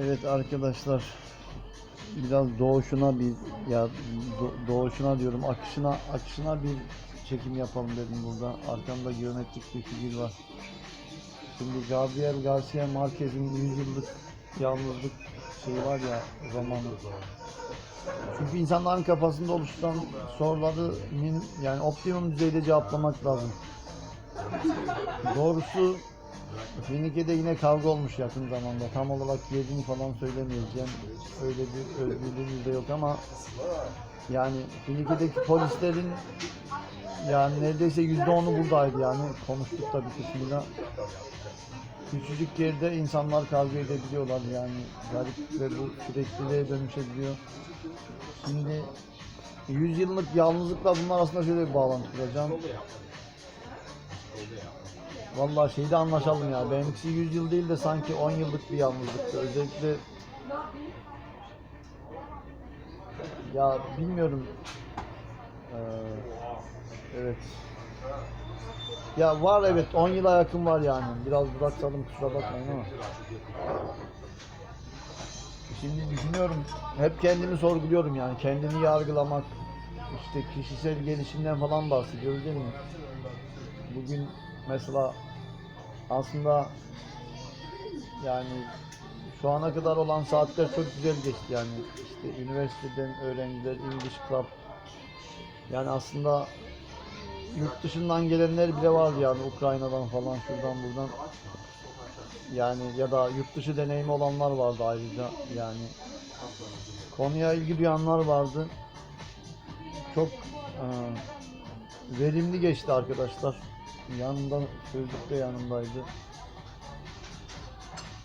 Evet arkadaşlar biraz doğuşuna bir ya do- doğuşuna diyorum akışına akışına bir çekim yapalım dedim burada. Arkamda geometrik bir figür var. Şimdi Gabriel Garcia Marquez'in 100 yıllık yalnızlık şeyi var ya romanı. Çünkü insanların kafasında oluşturan soruları min- yani optimum düzeyde cevaplamak lazım. Doğrusu Finike'de yine kavga olmuş yakın zamanda. Tam olarak yerini falan söylemeyeceğim. Öyle bir özgürlüğümüz de yok ama yani Finike'deki polislerin yani neredeyse yüzde onu buradaydı yani konuştuk da bir kısmıyla. Küçücük yerde insanlar kavga edebiliyorlar yani garip ve bu sürekliliğe dönüşebiliyor. Şimdi 100 yıllık yalnızlıkla bunun arasında şöyle bir bağlantı kuracağım. Vallahi şeyde anlaşalım ya. Benimkisi 100 yıl değil de sanki 10 yıllık bir yalnızlıktı. Özellikle ya bilmiyorum. Ee, evet. Ya var evet 10 yıla yakın var yani. Biraz duraksadım kusura bakmayın ama. Şimdi düşünüyorum. Hep kendimi sorguluyorum yani. Kendini yargılamak. işte kişisel gelişimden falan bahsediyoruz değil mi? Bugün mesela aslında yani şu ana kadar olan saatler çok güzel geçti yani. İşte üniversiteden öğrenciler English Club. Yani aslında yurt dışından gelenler bile vardı yani Ukrayna'dan falan şuradan buradan. Yani ya da yurt dışı deneyimi olanlar vardı ayrıca yani. Konuya ilgi duyanlar vardı. Çok e, verimli geçti arkadaşlar yanında sözlük de yanındaydı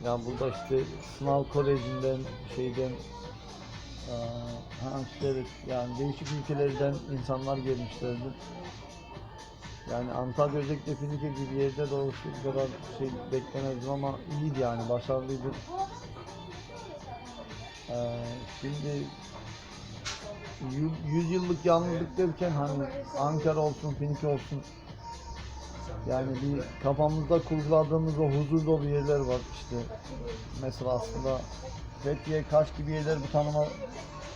ya burada işte sınav kolejinden şeyden ha işte yani değişik ülkelerden insanlar gelmişlerdi. Yani Antalya özellikle Finike gibi yerde doğrusu kadar şey beklemezdim ama iyiydi yani başarılıydı. Eee, şimdi 100 yıllık derken hani Ankara olsun, Finike olsun yani bir kafamızda kurguladığımız o huzur dolu yerler var işte. Mesela aslında Fethiye, Kaş gibi yerler bu tanıma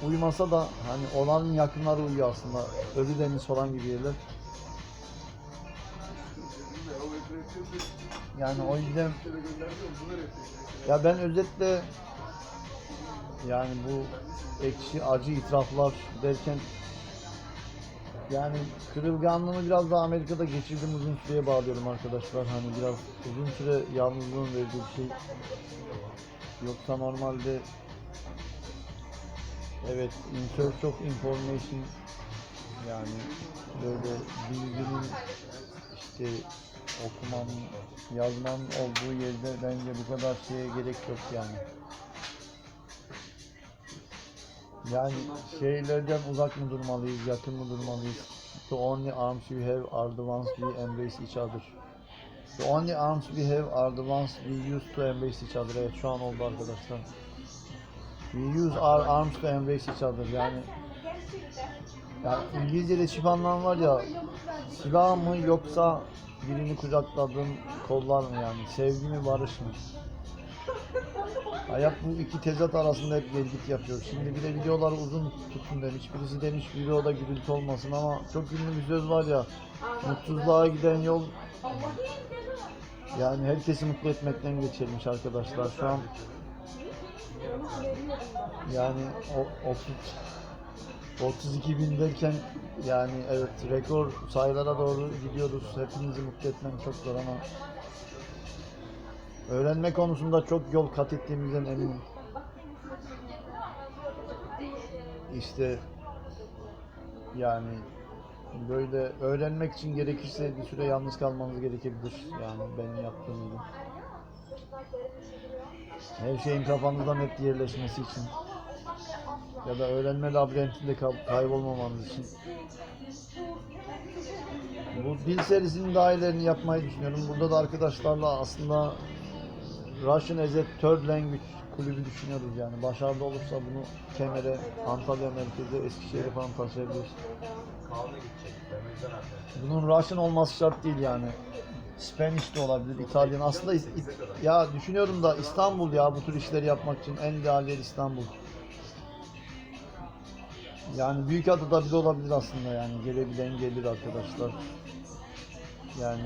uymasa da hani olanın yakınları uyuyor aslında. Ölüdeniz falan gibi yerler. Yani o yüzden ya ben özetle yani bu ekşi acı itiraflar derken yani kırılganlığımı biraz da Amerika'da geçirdiğim uzun süreye bağlıyorum arkadaşlar. Hani biraz uzun süre yalnızlığın verdiği bir şey. Yoksa normalde evet in of information yani böyle bilginin işte okumanın, yazmanın olduğu yerde bence bu kadar şeye gerek yok yani. Yani şeylerden uzak mı durmalıyız, yakın mı durmalıyız? The only arms we have are the ones we embrace each other. The only arms we have are the ones we use to embrace each other. Evet şu an oldu arkadaşlar. We use our arms to embrace each other. Yani yani İngilizce'de çift anlam var ya silah mı yoksa birini kucakladığın kollar mı yani sevgi mi barış mı? Hayat bu iki tezat arasında hep gelgit yapıyor. Şimdi bir de videolar uzun tutun demiş. Birisi demiş videoda gürültü olmasın ama çok ünlü bir söz var ya. Mutsuzluğa giden yol yani herkesi mutlu etmekten geçirmiş arkadaşlar. Şu an yani o 30 32 bin derken yani evet rekor sayılara doğru gidiyoruz. Hepinizi mutlu etmem çok zor ama öğrenme konusunda çok yol kat ettiğimizden eminim. İşte yani böyle öğrenmek için gerekirse bir süre yalnız kalmanız gerekebilir. Yani benim yaptığım gibi. Her şeyin kafanızda net yerleşmesi için ya da öğrenme labirentinde kay- kaybolmamanız için. Bu dil serisinin daha ilerini yapmayı düşünüyorum. Burada da arkadaşlarla aslında Russian as a Third Language kulübü düşünüyoruz yani. Başarılı olursa bunu Kemer'e, Antalya merkezde, Eskişehir'e falan taşıyabiliriz. Bunun Russian olması şart değil yani. Spanish de olabilir, İtalyan. Aslında İs- ya düşünüyorum da İstanbul ya bu tür işleri yapmak için en ideal yer İstanbul. Yani büyük adada bile olabilir aslında yani gelebilen gelir arkadaşlar. Yani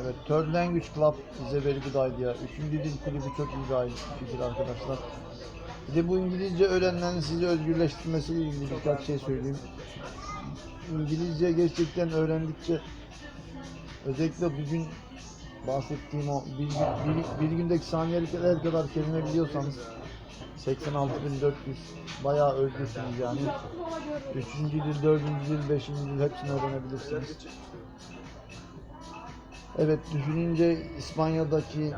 evet Third Language Club a very good idea. Üçüncü dil kulübü çok iyi bir fikir arkadaşlar. Bir de bu İngilizce öğrenmenin sizi özgürleştirmesiyle ilgili birkaç şey söyleyeyim. İngilizce gerçekten öğrendikçe özellikle bugün bahsettiğim o bir, bir, bir gündeki saniyelikler kadar kelime biliyorsanız 86.400 bayağı özgürsünüz yani. Üçüncü dil, dördüncü dil, beşinci dil hepsini öğrenebilirsiniz. Evet düşününce İspanya'daki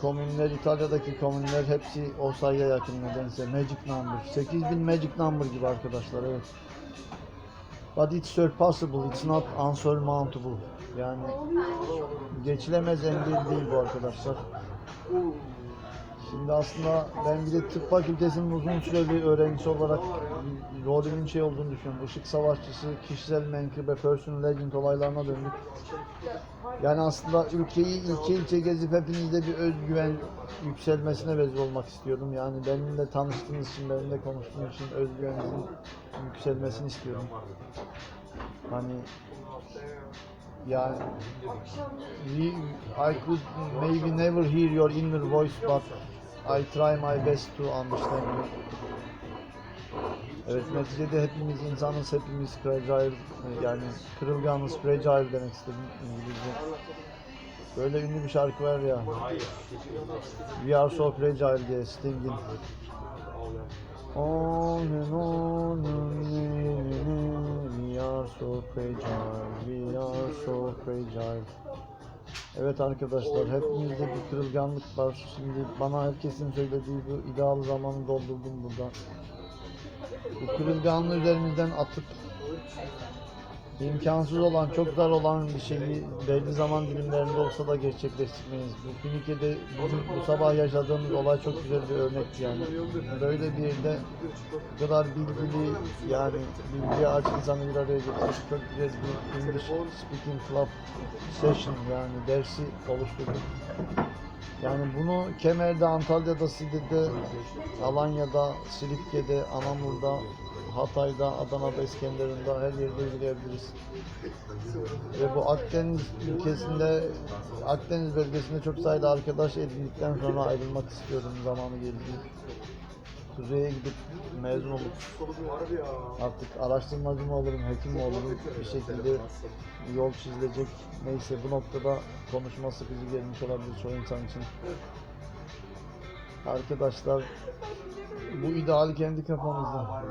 komünler, İtalya'daki komünler hepsi o sayıya yakın nedense. Magic number. 8000 magic number gibi arkadaşlar evet. But it's surpassable, it's not unsurmountable. Yani geçilemez engel değil bu arkadaşlar. Şimdi aslında ben bir de tıp fakültesinin uzun süreli öğrencisi olarak rolümün şey olduğunu düşünüyorum. Işık savaşçısı, kişisel menkıbe, personal legend olaylarına döndük. Yani aslında ülkeyi ilçe ilçe gezip hepinizde bir özgüven yükselmesine vezir olmak istiyordum. Yani benimle tanıştığınız için, benimle konuştuğunuz için özgüveninizin yükselmesini istiyorum. Hani yani I could maybe never hear your inner voice but I try my best to understand you. Evet neticede hepimiz insanız, hepimiz fragile yani kırılganız, fragile demek istedim İngilizce. Böyle ünlü bir şarkı var ya. We are so fragile diye Sting'in. On and on and we are so fragile, we are so fragile. Evet arkadaşlar hepimizde bir kırılganlık var. Şimdi bana herkesin söylediği bu ideal zamanı doldurdum burada. Bu kırılganlığı üzerimizden atıp imkansız olan, çok dar olan bir şeyi belli zaman dilimlerinde olsa da gerçekleştirmeyiz. Bu Finike'de bugün bu sabah yaşadığımız olay çok güzel bir örnekti yani. Böyle bir yerde bu kadar bilgili yani bilgiye aç insanı bir araya getirip çok güzel bir English Speaking Club session yani dersi oluşturduk. Yani bunu Kemer'de, Antalya'da, Side'de, Alanya'da, Silifke'de, Anamur'da, Hatay'da, Adana'da, İskenderun'da her yerde uygulayabiliriz. Ve bu Akdeniz ülkesinde, Akdeniz bölgesinde çok sayıda arkadaş edindikten sonra ayrılmak istiyorum zamanı geldi. Kuzey'e gidip mezun olup artık araştırmacı mı olurum, hekim mi olurum bir şekilde yol çizilecek. Neyse bu noktada konuşma sıkıcı gelmiş olabilir çoğu insan için. Arkadaşlar bu ideal kendi kafanızda.